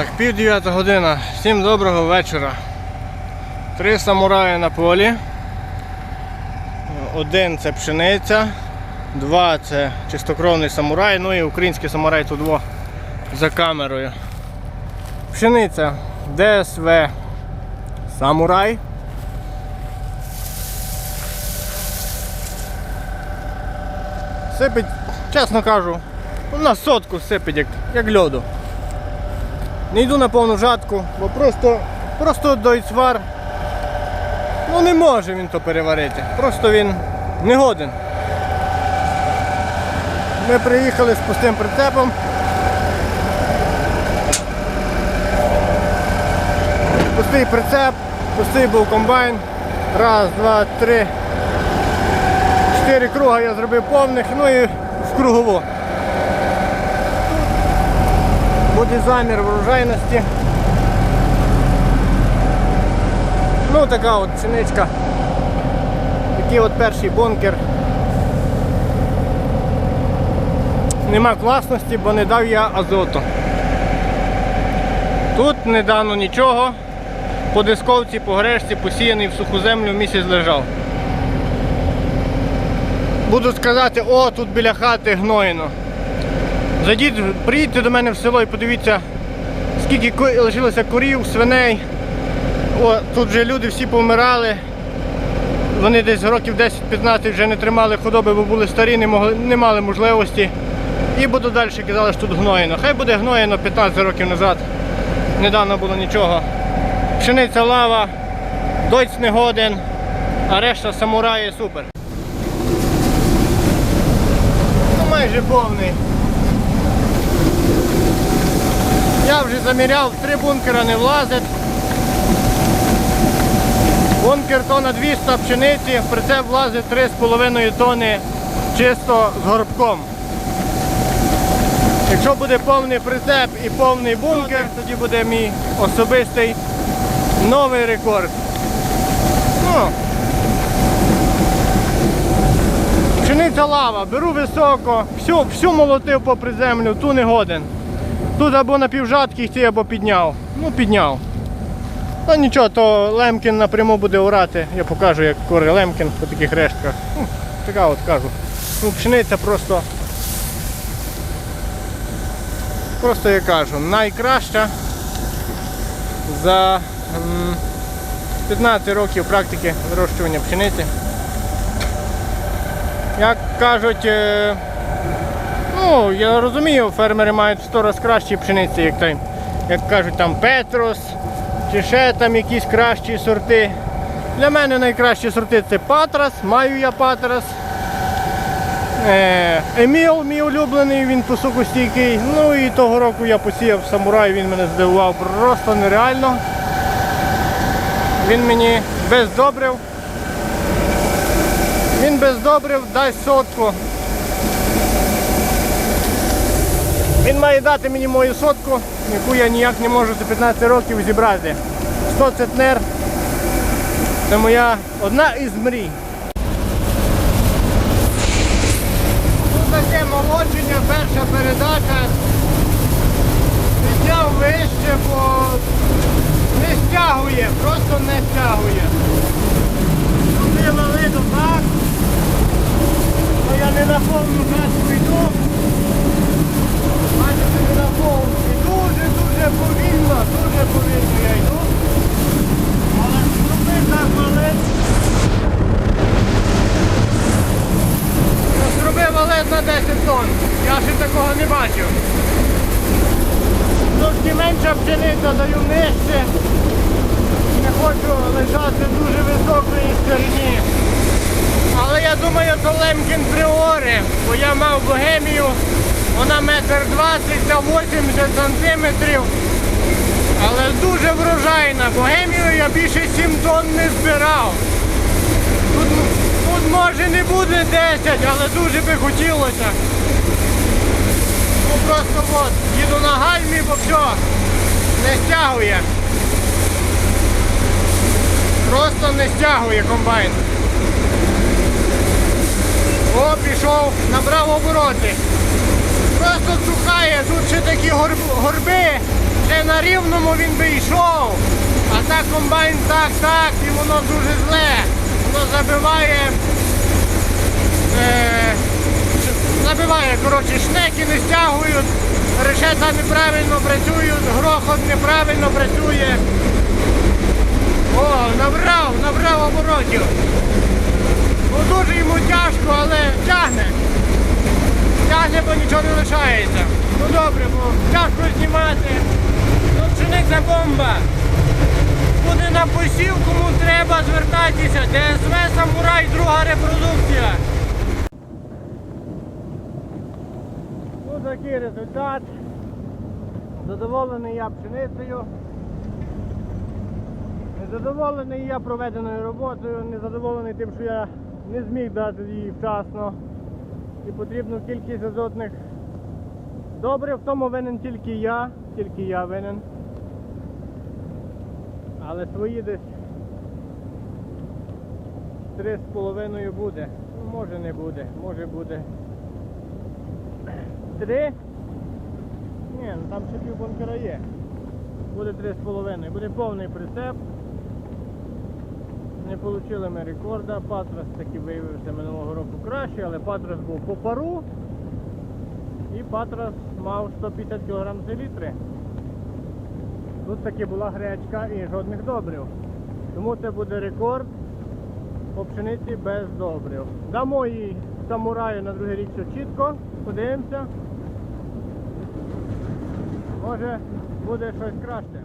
Так, пів дев'ята година. Всім доброго вечора. Три самураї на полі. Один це пшениця, два це чистокровний самурай, ну і український самурай тут два за камерою. Пшениця ДСВ Самурай. Сипить, чесно кажу, на сотку сипить як, як льоду. Не йду на повну жатку, бо просто, просто дойцвар ну не може він то переварити. Просто він не годен. Ми приїхали з пустим прицепом. Пустий прицеп, пустий був комбайн. Раз, два, три. Чотири круга я зробив повних, ну і в кругову. Буде замір врожайності. Ну така от пшеничка. Такий от перший бункер. Нема класності, бо не дав я азоту. Тут не дано нічого. По дисковці, по грешці, посіяний в суху землю місяць лежав. Буду сказати, о, тут біля хати гноїно. Зайдіть, приїдьте до мене в село і подивіться, скільки лишилося корів, свиней. О, тут вже люди всі помирали. Вони десь років 10-15 вже не тримали худоби, бо були старі, не, могли, не мали можливості. І буду далі казали, що тут гноєно. Хай буде гноєно 15 років назад. Недавно було нічого. Пшениця лава, дойць не годен, а решта самураї супер. Ну, майже повний. Я вже заміряв, три бункера не влазить. Бункер тонна 200 пшениці, прицеп влазить 3,5 тони чисто з горбком. Якщо буде повний прицеп і повний бункер, тоді буде мій особистий новий рекорд. Ну, пшениця лава, беру високо, всю, всю молотив попри землю, ту не годен. Тут або на півжатки йти, або підняв. Ну, підняв. Ну нічого, то Лемкін напряму буде орати. Я покажу, як коре Лемкін по таких рештках. Ну, така от кажу. Ну, пшениця просто. Просто я кажу, найкраща за 15 років практики вирощування пшениці. Як кажуть, е, Ну, я розумію, фермери мають в 100 раз кращі пшениці, як, там, як кажуть, там Петрос, чи ще там якісь кращі сорти. Для мене найкращі сорти це Патрас, маю я Патрас. Е, Еміл, мій улюблений, він посухостійкий. Ну і того року я посіяв самурай, він мене здивував просто нереально. Він мені без добрив. Він без добрив дасть сотку. Він має дати мені мою сотку, яку я ніяк не можу за 15 років зібрати. 100 центнер. Це моя одна із мрій. Тут таке молодження, перша передача. Підняв вище, бо не стягує, просто не стягує. Зробила виду так, то я не на повну газу йду. Бачите, не на повну. І дуже-дуже повільно, дуже повільно я йду. Але зробив так малець. Зробив валет на 10 тонн. Я ще такого не бачив. Менша пшениця даю нижче. Не хочу лежати дуже високої стороні. Але я думаю, то Лемкін Пріори, бо я мав богемію, вона метр двадцять та 80 сантиметрів. Але дуже врожайна. Богемію я більше 7 тонн не збирав. Тут, тут може не буде 10, але дуже би хотілося. Ну просто от, їду на гальмі, бо не стягує. Просто не стягує комбайн. О, пішов, набрав обороти. Просто сухає, тут ще такі горби, Ще на рівному він би йшов. А так комбайн так, так, і воно дуже зле. Воно забиває. Е, забиває, коротше, шнеки не стягують, решета неправильно працюють, грохот неправильно працює. О, набрав, набрав оборотів. Ну дуже йому тяжко, але тягне. Тягне, бо нічого не лишається. Ну добре, бо тяжко знімати. Ну, пшениця бомба. Буде на посів, кому треба звертатися. ДСВ Самурай, друга репродукція. Ось такий результат. Задоволений я пшеницею. Незадоволений я проведеною роботою, незадоволений тим, що я не зміг дати її вчасно. І потрібну кількість азотних добрив, в тому винен тільки я, тільки я винен. Але свої десь три з половиною буде. Ну, може не буде, може буде. Три? Ні, ну там ще пів бункера є. Буде три з половиною. Буде повний прицеп. Не отримали ми рекорда. Патрос таки виявився минулого року краще, але Патрос був по пару. І Патрос мав 150 кг за літри. Тут таки була гречка і жодних добрив. Тому це буде рекорд по пшениці без добрив. Дамо їй самураю на другий рік все чітко. Подивимося. Може буде щось краще.